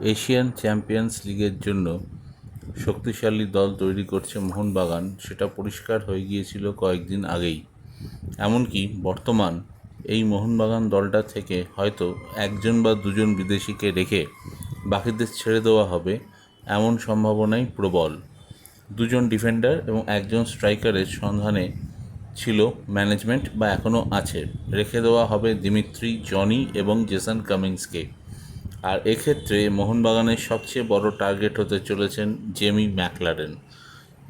Asian champions লিগের জন্য শক্তিশালী দল তৈরি করছে মোহনবাগান। সেটা পরিষ্কার হয়ে গিয়েছিল কয়েকদিন আগেই। এমনকি বর্তমান এই মোহনবাগান দলটা থেকে হয়তো একজন বা দুজন বিদেশিকে রেখে বাকিদের ছেড়ে দেওয়া হবে এমন সম্ভাবনাই প্রবল। দুজন ডিফেন্ডার এবং একজন স্ট্রাইকারের সন্ধানে ছিল ম্যানেজমেন্ট বা এখনও আছে। রেখে দেওয়া হবে দিমিত্রি, জনি এবং জেসন কামিংসকে। আর এক্ষেত্রে মোহনবাগানের সবচেয়ে বড় টার্গেট হতে চলেছেন জেমি ম্যাকলারেন।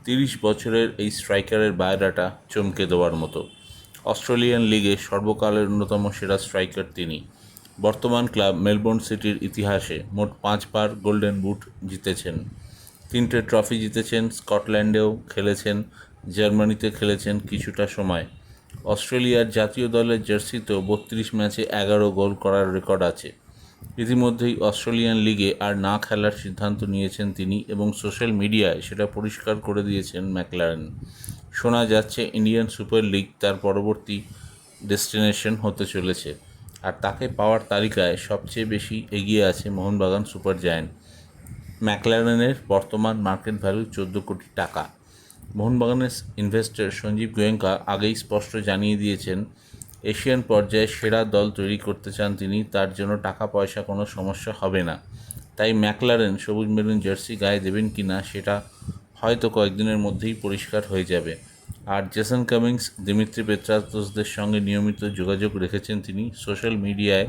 তিরিশ বছরের এই স্ট্রাইকারের বায়োডাটা চমকে দেওয়ার মতো। অস্ট্রেলিয়ান লিগে সর্বকালের অন্যতম সেরা স্ট্রাইকার তিনি। বর্তমান ক্লাব মেলবোর্ন সিটির ইতিহাসে মোট পাঁচবার গোল্ডেন বুট জিতেছেন। তিনটে ট্রফি জিতেছেন, স্কটল্যান্ডেও খেলেছেন, জার্মানিতে খেলেছেন কিছুটা সময়। অস্ট্রেলিয়ার জাতীয় দলের জার্সিতেও বত্রিশ ম্যাচে এগারো গোল করার রেকর্ড আছে। ইতিমধ্যেই অস্ট্রেলিয়ান লিগে আর না খেলার সিদ্ধান্ত নিয়েছেন তিনি এবং সোশ্যাল মিডিয়ায় সেটা পরিষ্কার করে দিয়েছেন ম্যাকলারেন। শোনা যাচ্ছে ইন্ডিয়ান সুপার লিগ তার পরবর্তী ডেস্টিনেশন হতে চলেছে আর তাকে পাওয়ার তালিকায় সবচেয়ে বেশি এগিয়ে আছে মোহনবাগান সুপার জায়ান্ট। ম্যাকলারেনের বর্তমান মার্কেট ভ্যালু চোদ্দ কোটি টাকা। মোহনবাগানের ইনভেস্টর সঞ্জীব গোয়েঙ্কা আগেই স্পষ্ট জানিয়ে দিয়েছেন এশিয়ান পর্যায়ে সেরা দল তৈরি করতে চান তিনি, তার জন্য টাকা পয়সা কোনো সমস্যা হবে না। তাই ম্যাকলারেন সবুজ মেরুন জার্সি গায়ে দেবেন কি না, সেটা হয়তো কয়েকদিনের মধ্যেই পরিষ্কার হয়ে যাবে। আর জেসন কামিংস, দিমিত্রি পেত্রাতোসদের সঙ্গে নিয়মিত যোগাযোগ রেখেছেন তিনি, সোশ্যাল মিডিয়ায়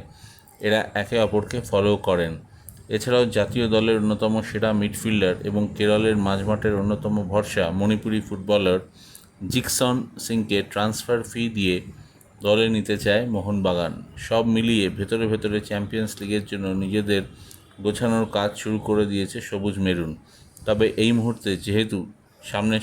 এরা একে অপরকে ফলো করেন। এছাড়াও জাতীয় দলের অন্যতম সেরা মিডফিল্ডার এবং কেরলের মাঝমাঠের অন্যতম ভরসা মণিপুরি ফুটবলার জিকসন সিংকে ট্রান্সফার ফি দিয়ে দলে নিতে চায় মোহনবাগান। সব মিলিয়ে ভেতরে ভেতরে চ্যাম্পিয়ন্স লিগের জন্য নিজেদের গোছানোর কাজ শুরু করে দিয়েছে সবুজ মেরুন। তবে এই মুহূর্তে যেহেতু সামনে